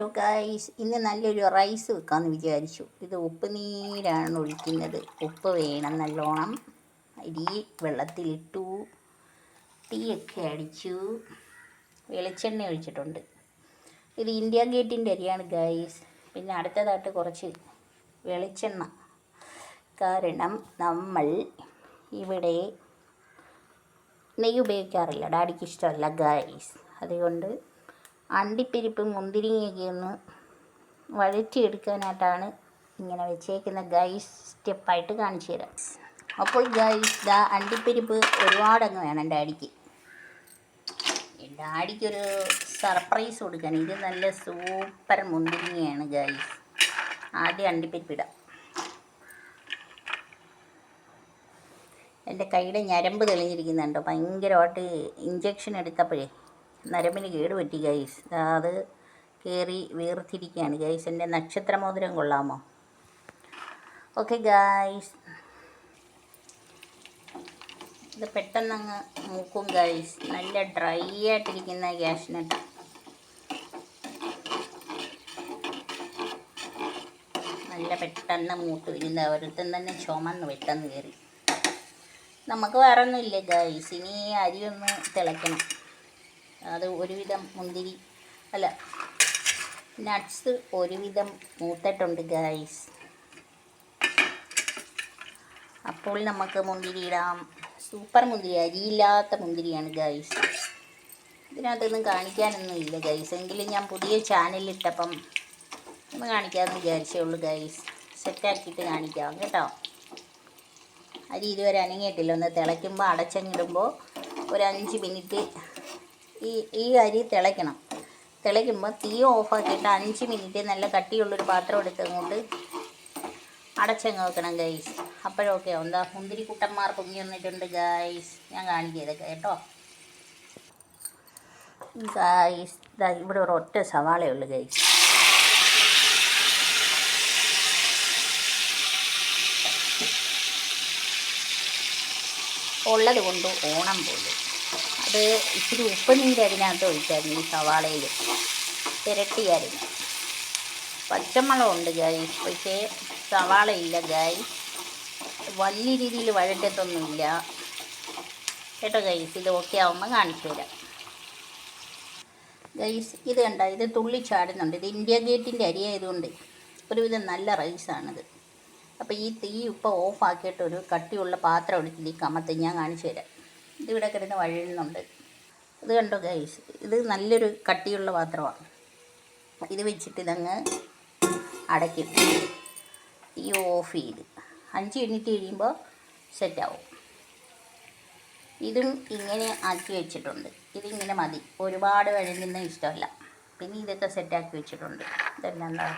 Guys ഇന്ന് നല്ലൊരു rice വെക്കാമെന്ന് വിചാരിച്ചു. ഇത് ഉപ്പ് നീരാണ് ഒഴിക്കുന്നത്. ഉപ്പ് വേണം നല്ലോണം. അരി വെള്ളത്തിലിട്ടു. തീയൊക്കെ അടിച്ചു. വെളിച്ചെണ്ണ ഒഴിച്ചിട്ടുണ്ട്. ഇത് ഇന്ത്യ ഗേറ്റിന്റെ അരിയാണ് ഗൈസ് പിന്നെ അടുത്തതായിട്ട് കുറച്ച് വെളിച്ചെണ്ണ. കാരണം നമ്മൾ ഇവിടെ നെയ്യ് ഉപയോഗിക്കാറില്ല. ഡാഡിക്ക് ഇഷ്ടമല്ല ഗൈസ് അതുകൊണ്ട് അണ്ടിപ്പരിപ്പ് മുന്തിരിങ്ങയൊക്കെ ഒന്ന് വഴറ്റിയെടുക്കാനായിട്ടാണ് ഇങ്ങനെ വെച്ചേക്കുന്ന ഗൈസ് സ്റ്റെപ്പായിട്ട് കാണിച്ചു തരാം. അപ്പോൾ ഗൈസ് ദാ അണ്ടിപ്പരിപ്പ് ഒരുപാടങ്ങ് വേണം ഡാഡിക്ക് ഡാഡിക്കൊരു സർപ്രൈസ് കൊടുക്കാൻ. ഇത് നല്ല സൂപ്പർ മുന്തിരിങ്ങയാണ് ഗൈസ് ആദ്യം അണ്ടിപ്പരിപ്പ് ഇടാം. എന്റെ കൈയുടെ ഞരമ്പ് തെളിഞ്ഞിരിക്കുന്നുണ്ടോ. ഭയങ്കരമായിട്ട് ഇഞ്ചക്ഷൻ എടുത്തപ്പോഴേ നരമ്പിന് കേട് പറ്റി ഗൈസ് അത് കയറി വീർത്തിരിക്കുകയാണ് ഗൈസ് എന്റെ നക്ഷത്രമോതിരം കൊള്ളാമോ? Okay guys. ഇത് പെട്ടെന്ന് അങ്ങ് മൂക്കും ഗൈസ്. നല്ല ഡ്രൈ ആയിട്ടിരിക്കുന്ന ഗ്യാസിനട്ട് നല്ല പെട്ടെന്ന് മൂത്ത് വരുന്ന ഒരുത്തൻ തന്നെ ചുമന്ന് പെട്ടെന്ന് കയറി നമുക്ക് വേറെ ഒന്നുമില്ല ഗൈസ്. ഇനി അരി ഒന്ന് തിളയ്ക്കണം. അത് ഒരുവിധം മുന്തിരി അല്ല നട്ട്സ് ഒരുവിധം മൂത്തിട്ടുണ്ട് ഗൈസ് അപ്പോൾ നമുക്ക് മുന്തിരി ഇടാം. സൂപ്പർ മുന്തിരി അരിയില്ലാത്ത മുന്തിരിയാണ് ഗൈസ് ഇതിനകത്തൊന്നും കാണിക്കാനൊന്നും ഇല്ല ഗൈസ് എങ്കിലും ഞാൻ പുതിയ ചാനലിട്ടപ്പം ഒന്ന് കാണിക്കാമെന്ന് വിചാരിച്ചേ ഉള്ളൂ ഗൈസ് സെറ്റാക്കിയിട്ട് കാണിക്കാം കേട്ടോ. അരി ഇതുവരെ അനങ്ങിയിട്ടില്ല. ഒന്ന് തിളയ്ക്കുമ്പോൾ അടച്ചങ്ങിടുമ്പോൾ ഒരു അഞ്ച് മിനിറ്റ് ഈ ഈ അരി തിളയ്ക്കണം. തിളയ്ക്കുമ്പോൾ തീ ഓഫാക്കിയിട്ട് അഞ്ച് മിനിറ്റ് നല്ല കട്ടിയുള്ളൊരു പാത്രം എടുത്ത് അങ്ങോട്ട് അടച്ചങ്ങ് വെക്കണം ഗൈസ് അപ്പോഴൊക്കെ എന്താ മുന്തിരി കുട്ടന്മാർ പൊങ്ങി വന്നിട്ടുണ്ട് ഗൈസ് ഞാൻ കാണിക്കതൊക്കെ കേട്ടോ? ഗൈസ് ഇവിടെ ഒരു ഒറ്റ സവാളയേ ഉള്ളു ഗൈസ് ഉള്ളത് കൊണ്ട് ഓണം പോലും. അത് ഇച്ചിരി ഉപ്പ് നീര് അതിനകത്ത് ഒഴിച്ചായിരുന്നു ഈ സവാളയിൽ. ചിരട്ടിയായിരുന്നു പച്ചമുളകുണ്ട് ഗായ് പക്ഷേ സവാള ഇല്ല ഗായ്സ് വലിയ രീതിയിൽ വഴറ്റത്തൊന്നുമില്ല. കേട്ടോ ഗൈസ് ഇത് ഓക്കെ ആവുമ്പോൾ കാണിച്ചു തരാം. ഗൈസ് ഇത് കണ്ട? ഇത് തുള്ളി ചാടുന്നുണ്ട്. ഇത് ഇന്ത്യ ഗേറ്റിന്റെ അരി ആയതുകൊണ്ട് ഒരുവിധം നല്ല റൈസാണിത്. അപ്പോൾ ഈ തീ ഇപ്പോൾ ഓഫാക്കിയിട്ട് ഒരു കട്ടിയുള്ള പാത്രം എടുത്തിട്ട് ഈ കമത്ത് ഞാൻ കാണിച്ചു തരാം. ഇതിവിടെ കിടന്ന് വഴുകുന്നുണ്ട് ഇത് കണ്ടോ ഗൈസ് ഇത് നല്ലൊരു കട്ടിയുള്ള പാത്രമാണ്. ഇത് വെച്ചിട്ട് ഇതങ്ങ് അടയ്ക്കും. തീ ഓഫ് ചെയ്ത്. അഞ്ച് മിനിറ്റ് കഴിയുമ്പോൾ സെറ്റാവും ഇതും ഇങ്ങനെ ആക്കി വെച്ചിട്ടുണ്ട്. ഇതിങ്ങനെ മതി. ഒരുപാട് വഴങ്ങുന്ന ഇഷ്ടമല്ല. പിന്നെ ഇതൊക്കെ സെറ്റാക്കി വെച്ചിട്ടുണ്ട്. ഇതെല്ലാം എന്താ?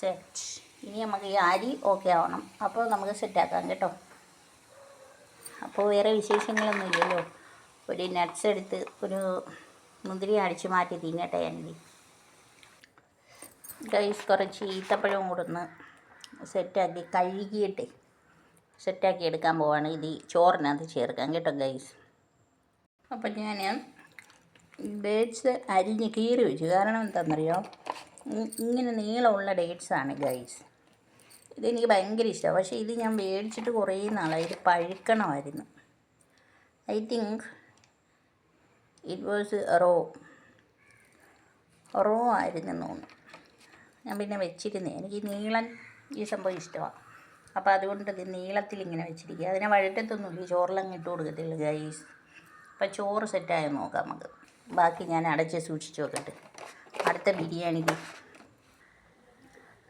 സെറ്റ് ഇനി നമുക്ക് ഈ അരി ഓക്കെ ആവണം. അപ്പോൾ നമുക്ക് സെറ്റാക്കാം കേട്ടോ. അപ്പോൾ വേറെ വിശേഷങ്ങളൊന്നും ഇല്ലല്ലോ ഒരു നട്ട്സ് എടുത്ത് ഒരു മുന്തിരി അടിച്ച് മാറ്റി തിന്നട്ടെ എന്റെ ഗൈസ് കുറച്ച് ഈത്തപ്പഴം കൊടുന്ന് സെറ്റാക്കി കഴുകിയിട്ട് സെറ്റാക്കി എടുക്കാൻ പോവാണ്. ഇത് ചോറിനകത്ത് ചേർക്കാം കേട്ടോ ഗൈസ് അപ്പം ഞാൻ ഡേറ്റ്സ് അരിഞ്ഞ് കീറി വെച്ചു. കാരണം എന്താണെന്നറിയോ? ഇങ്ങനെ നീളമുള്ള ഡേറ്റ്സാണ് ഗൈസ് ഇതെനിക്ക് ഭയങ്കര ഇഷ്ടമാണ് പക്ഷേ ഇത് ഞാൻ മേടിച്ചിട്ട് കുറേ നാളായി. ഇത് പഴുക്കണമായിരുന്നു. I think it was raw. Raw ആയിരുന്നു തോന്നുന്നു. ഞാൻ പിന്നെ വെച്ചിരുന്നേ. എനിക്ക് നീളൻ ഈ സംഭവം ഇഷ്ടമാണ് അപ്പോൾ അതുകൊണ്ട് ഇത് നീളത്തിൽ ഇങ്ങനെ വെച്ചിരിക്കുക. അതിനെ വഴറ്റത്തൊന്നുമില്ല ചോറിലങ്ങ് ഇട്ട് കൊടുക്കത്തില്ല ഗൈസ് അപ്പോൾ ചോറ് സെറ്റായി നോക്കാം നമുക്ക്. ബാക്കി ഞാൻ അടച്ച് സൂക്ഷിച്ച് നോക്കട്ടെ അടുത്ത ബിരിയാണിക്ക്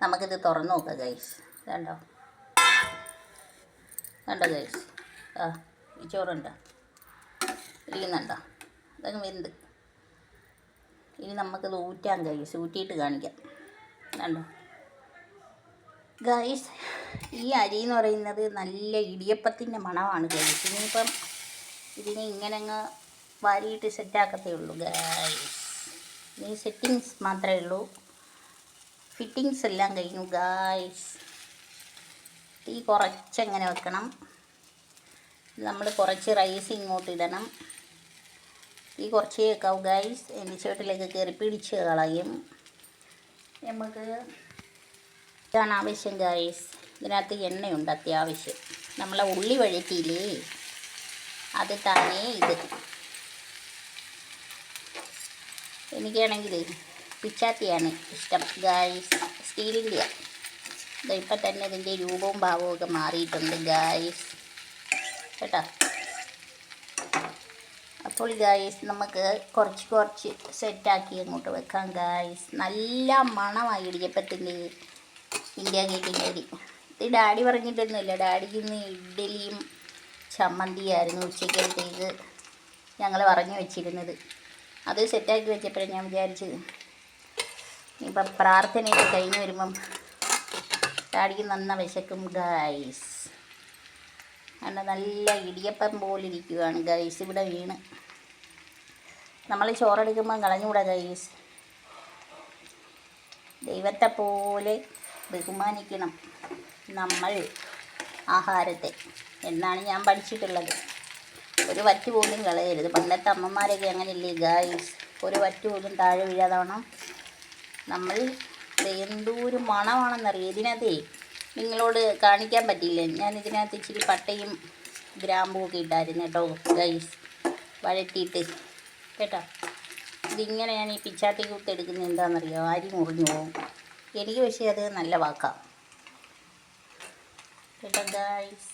നമുക്കിത് തുറന്നു നോക്കാം ഗൈസ് കണ്ടോ? കണ്ടോ ഗൈസ് ആ ഈ ചോറുണ്ടോ? ഇരിക്കുന്നുണ്ടോ? അതങ്ങ് വരുന്നുണ്ട് ഇനി നമുക്കത് ഊറ്റാൻ ഗൈസ് ഊറ്റിയിട്ട് കാണിക്കാം. കണ്ടോ? ഗൈസ് ഈ അരി എന്ന് പറയുന്നത് നല്ല ഇടിയപ്പത്തിന്റെ മണമാണ് ഗൈസ് ഇനിയിപ്പം ഇതിനെ ഇങ്ങനെ അങ്ങ് വാരിയിട്ട് സെറ്റാക്കത്തേ ഉള്ളൂ ഗൈസ് ഇനി സെറ്റിങ്സ് മാത്രമേ ഉള്ളൂ. ഫിറ്റിങ്സ് എല്ലാം കഴിഞ്ഞു ഗായ്സ് തീ കുറച്ചെങ്ങനെ വെക്കണം? നമ്മൾ കുറച്ച് റൈസ് ഇങ്ങോട്ട് ഇടണം. തീ കുറച്ച് വെക്കാവും ഗൈസ് എന്റെ ചേട്ടിലേക്ക് കയറി പിടിച്ച് കളയും. നമുക്ക് ഇതാണ് ആവശ്യം ഗൈസ് ഇതിനകത്ത് എണ്ണയുണ്ട് അത്യാവശ്യം. നമ്മളെ ഉള്ളി വഴറ്റിയില്ലേ? അത് തന്നെ ഇത്. എനിക്കാണെങ്കിൽ പിച്ചാത്തിയാണ് ഇഷ്ടം ഗൈസ് സ്റ്റീലിന്റെ ഇപ്പം തന്നെ ഇതിന്റെ രൂപവും ഭാവവും ഒക്കെ മാറിയിട്ടുണ്ട് ഗായ്സ് കേട്ടോ? അപ്പോൾ ഗായ്സ് നമുക്ക് കുറച്ച് കുറച്ച് സെറ്റാക്കി അങ്ങോട്ട് വെക്കാം ഗായ്സ് നല്ല മണമായി ഇടിയപ്പത്തിന്റെ ഇന്ത്യ ഗേറ്റിന്റെ അരി ഇത് ഡാഡി പറഞ്ഞിട്ടൊന്നുമില്ല. ഡാഡിക്ക് ഇന്ന് ഇഡ്ഡലിയും ചമ്മന്തിയായിരുന്നു ഉച്ചയ്ക്കത്തേക്ക് ഞങ്ങൾ പറഞ്ഞു വെച്ചിരുന്നത്. അത് സെറ്റാക്കി വെച്ചപ്പോഴേ ഞാൻ വിചാരിച്ചത്. ഇപ്പം പ്രാർത്ഥനയൊക്കെ കഴിഞ്ഞ് വരുമ്പം ഡാഡിക്ക് നന്ന വിശക്കും ഗൈസ് അങ്ങനെ നല്ല ഇടിയപ്പം പോലിരിക്കുകയാണ് ഗൈസ് ഇവിടെ വീണ്. നമ്മൾ ചോറെടുക്കുമ്പം കളഞ്ഞുകൂടാ ഗൈസ് ദൈവത്തെ പോലെ ബഹുമാനിക്കണം നമ്മൾ ആഹാരത്തെ. എന്നാണ് ഞാൻ പഠിച്ചിട്ടുള്ളത്. ഒരു വറ്റ് പോലും കളയരുത്. പണ്ടത്തെ അമ്മമാരൊക്കെ അങ്ങനെയല്ലേ ഗായ്സ് ഒരു വറ്റ് പോലും താഴെ വീഴാതവണം നമ്മൾ എന്തോരം മണമാണെന്നറിയാം? ഇതിനകത്തേ നിങ്ങളോട് കാണിക്കാൻ പറ്റിയില്ല? ഞാൻ ഇതിനകത്ത് ഇച്ചിരി പട്ടയും ഗ്രാമ്പും ഒക്കെ ഇട്ടായിരുന്നു കേട്ടോ ഗൈസ് വഴറ്റിയിട്ട്. കേട്ടോ? ഇതിങ്ങനെ ഞാൻ ഈ പിച്ചാത്തി കൂത്ത് എടുക്കുന്നത് എന്താണെന്നറിയോ? അരി മുറിഞ്ഞു പോകും. എനിക്ക് പക്ഷേ അത് നല്ല വാക്കാം. കേട്ടോ ഗൈസ്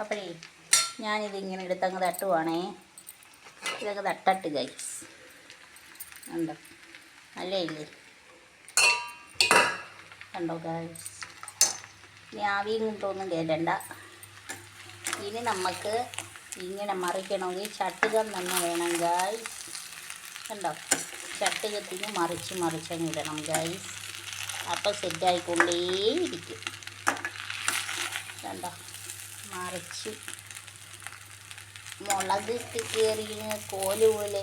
അപ്പോഴേ ഞാനിതിങ്ങനെ എടുത്തങ്ങ് തട്ടുവാണേ. ഇതൊക്കെ തട്ടട്ട് ഗൈസ് ഉണ്ടോ നല്ലേ ഇല്ലേ? കണ്ടോ ഗൈസ് ഇനി ആവിയും കൊണ്ടൊന്നും കയറ്റണ്ട ഇനി നമുക്ക് ഇങ്ങനെ മറിക്കണമെങ്കിൽ ചട്ടുകം തന്നെ വേണം ഗായ്സ് കണ്ടോ? ചട്ടുകത്തിന് മറിച്ച് മറിച്ചങ്ങ് ഇടണം ഗായ്സ് അപ്പോൾ സെറ്റായിക്കൊണ്ടേയിരിക്കും കണ്ടോ? മറിച്ച്. മുളക് കയറി കോൽ പോലെ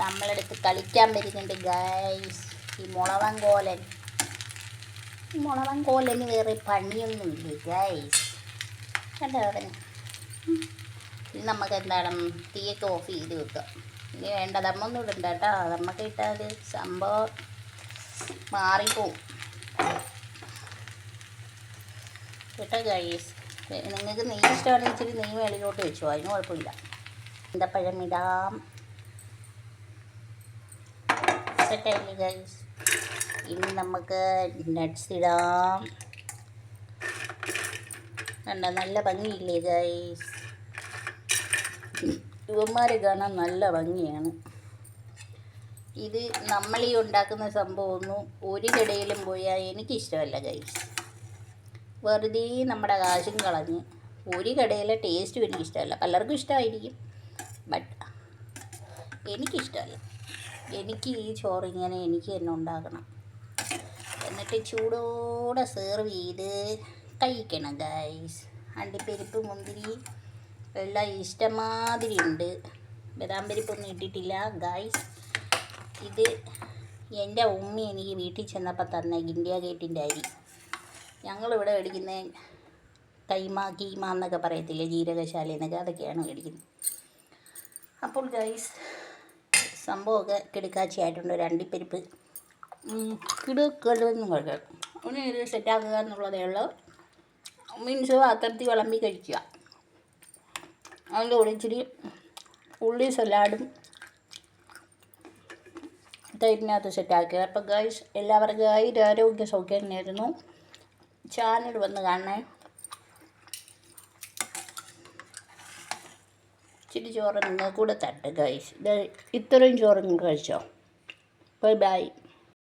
നമ്മളെടുത്ത് കളിക്കാൻ വരുന്നുണ്ട് ഗായ്സ് ഈ മുളവൻ കോലൻ. മുളവൻ കോലിന് വേറെ പണിയൊന്നുമില്ല ഗൈസ് കണ്ടോ ഇനി നമുക്ക് എന്താണ് തീയൊക്കെ ഓഫ് ചെയ്ത് വെക്കാം. ഇനി വേണ്ട ദമ്മൊന്നും ഇടണ്ട കേട്ടോ. ദമ്മൊക്കെ ഇട്ടാൽ സംഭവം മാറിപ്പോവും. കേട്ടോ ഗൈസ് നിങ്ങൾക്ക് നെയ്യ് ഇഷ്ടമാണെങ്കിൽ ഇച്ചിരി നെയ്യ് മേളിലോട്ട് വെച്ചോ. അതിന് കുഴപ്പമില്ല. എന്താ ഇടാം. സെറ്റായില്ലേ ഗൈസ് ഇനി നമുക്ക് നട്ട്സ് ഇടാം. കണ്ട നല്ല ഭംഗിയില്ലേ ഗൈസ് ഇവന്മാരെ കാണാൻ നല്ല ഭംഗിയാണ്. ഇത് നമ്മൾ ഈ ഉണ്ടാക്കുന്ന സംഭവമൊന്നും ഒരു കടയിലും പോയാൽ എനിക്കിഷ്ടമല്ല ഗൈസ് വെറുതെ നമ്മുടെ കാശും കളഞ്ഞ് ഒരു കടയിലെ ടേസ്റ്റും എനിക്കിഷ്ടമല്ല. പലർക്കും ഇഷ്ടമായിരിക്കും ബട്ട് എനിക്കിഷ്ടമല്ല. എനിക്ക് ഈ ചോറ് ഇങ്ങനെ എനിക്ക് തന്നെ ഉണ്ടാക്കണം. എന്നിട്ട് ചൂടോടെ സെർവ് ചെയ്ത് കഴിക്കണം ഗൈസ് അണ്ടിപ്പരിപ്പ് മുന്തിരി എല്ലാം ഇഷ്ടമാതിരി ഉണ്ട്. ബദാം പരിപ്പൊന്നും ഇട്ടിട്ടില്ല ഗൈസ് ഇത് എന്റെ ഉമ്മ എനിക്ക് വീട്ടിൽ ചെന്നപ്പോൾ തന്ന ഇന്ത്യ ഗേറ്റിന്റെ അരി. ഞങ്ങളിവിടെ മേടിക്കുന്ന കൈമ കീമ എന്നൊക്കെ പറയത്തില്ലേ ജീരകശാല എന്നൊക്കെ അതൊക്കെയാണ് മേടിക്കുന്നത്. അപ്പോൾ ഗൈസ് സംഭവമൊക്കെ കിടക്കാച്ചയായിട്ടുണ്ട് ഒരു അണ്ടിപ്പരിപ്പ് കിടുക്കലെന്ന് പറയാം. ഒന്ന് ഇത് സെറ്റാക്കുക എന്നുള്ളതേ ഉള്ളൂ. മീൻസ് അത്തരത്തിൽ വിളമ്പി കഴിക്കുക. അതിന്റെ കൂടെ ഇച്ചിരി ഉള്ളി സലാഡും തൈരിനകത്ത് സെറ്റാക്കുക. അപ്പോൾ ഗൈസ് എല്ലാവർക്കും ആരോഗ്യ സൗകര്യം തന്നെയായിരുന്നു. ചാനൽ വന്ന് കാണണേ. ഇച്ചിരി ചോറ് നിങ്ങൾ കൂടെ തട്ട് ഗൈസ് ഇത് ഇത്രയും ചോറ് നിങ്ങൾ കഴിച്ചോ. Bye bye